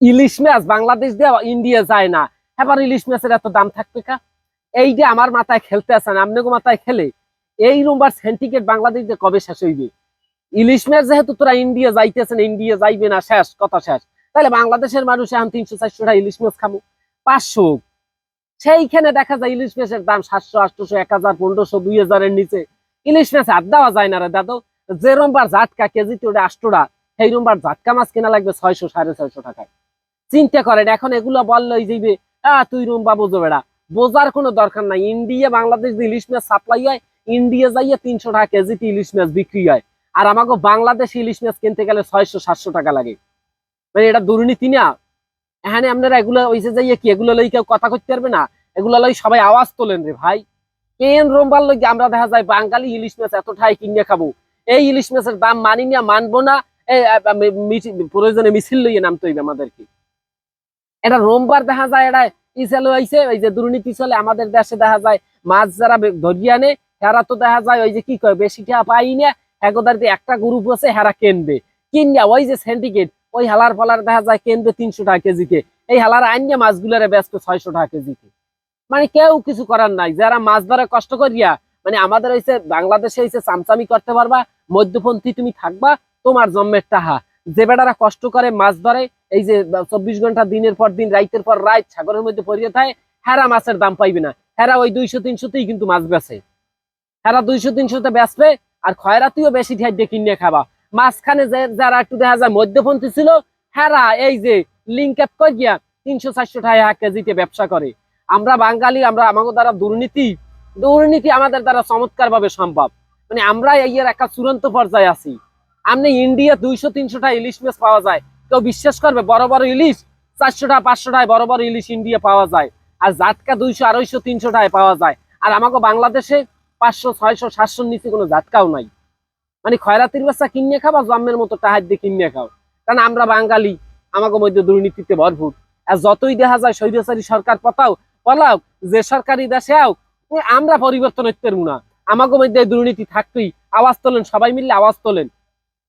ইলিশ মাছ বাংলাদেশ দিয়ে ইন্ডিয়া যায় না। এবার ইলিশ মাছের এত দাম থাকবে কা? এই যে আমার মাথায় খেলতে আসেন আপনাকে মাথায় খেলে, এই রুমবার সেন্টিকেট বাংলাদেশ দিয়ে কবে শেষ হইবে? ইলিশ মাছ যেহেতু তোরা ইন্ডিয়া যাইতেছেন ইন্ডিয়া যাইবে না, শেষ, কথা শেষ। তাহলে বাংলাদেশের মানুষ এখন তিনশো, চারশো টাকা ইলিশ মাছ খাব পাঁচশো। সেইখানে দেখা যায় ইলিশ মাছের দাম সাতশো আটশোশো এক হাজার, পনেরোশো, দুই হাজারের নিচে। ইলিশ মাছ হাত দেওয়া যায় না রে দাদু। যে রোমবার জাটকা কেজিতে ওটা আষ্টটা সেই রোমবার জাটকা মাছ কেনা লাগবে ছয়শো, সাড়ে ছয়শো টাকায়। চিন্তা করেন, এখন এগুলো বললেই যাইবে আহ তুই রুম্বা বোঝো বেড়া। বোঝার কোনো দরকার নাই। ইন্ডিয়া, বাংলাদেশ ইলিশ মাছ সাপ্লাই হয়, ইন্ডিয়া যাইয়া তিনশো টাকা কেজিতে ইলিশ মাছ বিক্রি হয়। আর আমাকে বাংলাদেশ ইলিশ মাছ কিনতে গেলে ছয়শো, সাতশো টাকা লাগে। মানে এটা দুর্নীতি না। এখানে আপনারা এগুলো ওইসে যাইয়া কি, এগুলো লই কেউ কথা করতে পারবে না? এগুলো লই সবাই আওয়াজ তোলেন রে ভাই। কেন রোমবার লই আমরা দেখা যায় বাঙালি ইলিশ মাছ এত ঠাই কিনে খাব? এই ইলিশ মাছের দাম মানি না। মানবো না প্রয়োজনে মিছিল লইয়ে নামতে হইবে আমাদেরকে। এটা রোমবার দেখা যায়, এটা ইসালো আইছে ওই যে দুর্নীতি চলে আমাদের দেশে দেখা যায়, মাছ যারা ধরিয়ে আনে, হেরা তো দেখা যায় ওই যে কি কয়, বেশি টাকা পাই না, একদার একটা গ্রুপ আছে হেরা কিনবে। কিনিয়া ওই যে সিন্ডিকেট ওই হালার ফালার দেখা যায় কিনবে তিনশো টাকা কেজিতে। এই হালার আইনিয়া মাছগুলোরে ব্যস্ত ছয়শো টাকা কেজিতে। মানে কেউ কিছু করার নাই, যারা মাছ ধরে কষ্ট করিয়া মানে আমাদের হইছে, বাংলাদেশে হইছে, চামচামি করতে পারবা, মধ্যপন্থী তুমি থাকবা, তোমার জন্মের টাহা। যে বেটারা কষ্ট করে, মাছ ধরে, এই যে চব্বিশ ঘণ্টা দিনের পর দিন, রাইতের পর রাত সাগরের মধ্যে পড়িয়ে থাকে, হেরা মাছের দাম পাইবে না। হেরা ওই দুইশো, তিনশোতেই কিন্তু মাছ বেচে। হেরা দুইশো, তিনশোতে বেচবে, আর খয়রাতিও বেশি ঠাই দিয়ে কিনে খাবা। মাঝখানে যারা একটু দেখা যায় মধ্যপন্থী ছিল, হেরা এই যে লিঙ্ক আপ করিয়া তিনশো, চারশো টাকা কেজিতে ব্যবসা করে। আমরা বাঙালি, আমরা আমাদের দ্বারা দুর্নীতি দুর্নীতি আমাদের দ্বারা চমৎকার ভাবে সম্ভব। মানে আমরা এই এর একটা চূড়ান্ত পর্যায়ে আছি। আপনি ইন্ডিয়া দুইশো তিনশো টাকা ইলিশ মাছ পাওয়া যায়। কেউ বিশ্বাস করবে, বড় বড় ইলিশ চারশো টাকা পাঁচশো টাকায় বড় বড় ইলিশ ইন্ডিয়া পাওয়া যায়। আর জাটকা দুইশো, আড়াইশো তিনশো টাকায় পাওয়া যায়। আর আমাকে বাংলাদেশে পাঁচশো, ছয়শো সাতশোর নিচে কোনো জাটকাও নাই। মানে খয়রাতির বাচ্চা কিনে খাবা জন্মের মতো টাহার দিয়ে কিনে খাও। কারণ আমরা বাঙালি, আমাকে মধ্যে দুর্নীতিতে ভরপুর। আর যতই দেখা যায়, স্বৈরাচারী সরকার পতাও, পলাও, যে সরকারি দেশে আও আমরা পরিবর্তন হইতে না। আমাকে মধ্যে দুর্নীতি থাকতেই আওয়াজ তোলেন, সবাই মিললে আওয়াজ তোলেন।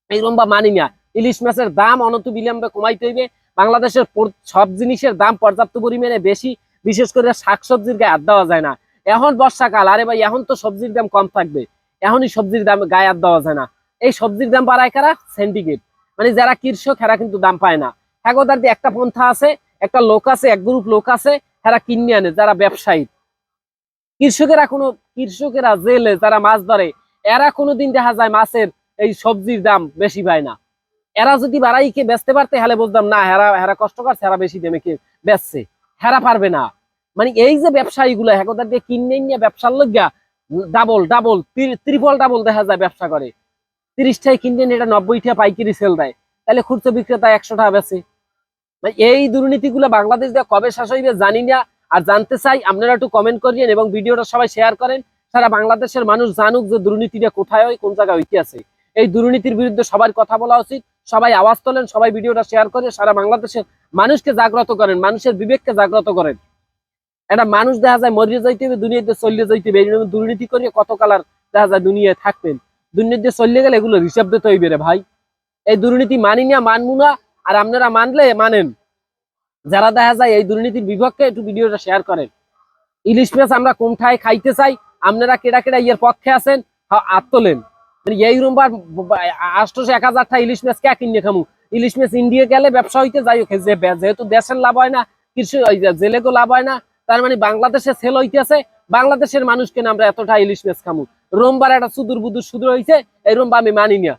এইরকম বা মানি না ইলিশ মাছের দাম অনত বিলম্বে কমাইতে হইবে। বাংলাদেশের সব জিনিসের দাম পর্যাপ্ত পরিমাণে বেশি, বিশেষ করে শাকসবজির গায়ে হাত দেওয়া যায় না। এখন বর্ষাকাল, আরে ভাই, এখন তো সবজির দাম কম থাকবে। এখনই সবজির দাম গায়ে হাত দেওয়া যায় না। এই সবজির দাম বাড়ায় কারা? সিন্ডিকেট মানে যারা কৃষক, এরা কিন্তু দাম পায় না। দিয়ে একটা পন্থা আছে, একটা লোক আছে, এক গ্রুপ লোক আছে, এরা কিনে আনে, যারা ব্যবসায়ী। কৃষকেরা কোনো কৃষকেরা জেলে যারা মাছ ধরে, এরা কোনোদিন দেখা যায় মাছের এই সবজির দাম বেশি পায় না। এরা যদি বাড়াইকে বেচতে পারতে, হলে বুঝতাম, না, হেরা হেরা কষ্ট করছে, হেরা বেশি দামে কে বেচছে? হেরা পারবে না। মানে এই যে ব্যবসায়ী গুলো হেকোদার দিয়ে কিনে নিয়ে ব্যবসার লজ্ঞা ডাবল ডাবল ত্রিপল, ডাবল দেখা যায় ব্যবসা করে। তিরিশটাই কিনে নিয়ে এটা নব্বইটা পাইকারি সেল দেয়। তাহলে খুচরো বিক্রেতা একশো টাকা বেচে। মানে এই দুর্নীতিগুলো বাংলাদেশ দিয়ে কবে শেষ হইবে জানি না। আর জানতে চাই, আপনারা একটু কমেন্ট করিয়েন এবং ভিডিওটা সবাই শেয়ার করেন। সারা বাংলাদেশের মানুষ জানুক যে দুর্নীতিটা কোথায় হয়, কোন জায়গায় হইতে আছে এই দুর্নীতির বিরুদ্ধে সবার কথা বলা উচিত। সবাই আওয়াজ তোলেন, সবাই ভিডিওটা শেয়ার করে সারা বাংলাদেশের মানুষকে জাগ্রত করেন, মানুষের বিবেককে জাগ্রত করেন। একটা মানুষ দেখা যায় মরিয়ে যাইতে হবে দুনিয়াতে চলিয়ে যাইতে হবে এইরকম দুর্নীতি করিয়ে কত কালার দেখা যায় দুনিয়ায় থাকবেন। দুর্নীতি চলিয়ে গেলে এগুলো হিসাব দিতে হইবে রে ভাই। এই দুর্নীতি মানি না, মানবো না, আর আপনারা মানলে মানেন। যারা দেখা যায় এই দুর্নীতির বিপক্ষে একটু ভিডিওটা শেয়ার করেন। ইলিশ মাছ আমরা কোনটায় খাইতে চাই? আপনারা কেডা কেডা ইয়ের পক্ষে আছেন? তোলেন। মানে এই রুমবার আটশোশো এক হাজারটা ইলিশ মাছ কে কিনে খামু? ইলিশ মাছ ইন্ডিয়া গেলে ব্যবসা হইতে যাই হোক যেহেতু দেশের লাভ হয় না, কৃষি জেলেগো লাভ হয় না, তার মানে বাংলাদেশে সেল হইতেছে, বাংলাদেশের মানুষকে আমরা এতটা ইলিশ মাছ খামু। রোমবার একটা সুদূর বুদুর সুদূর হয়েছে এই রোমবা আমি মানি না।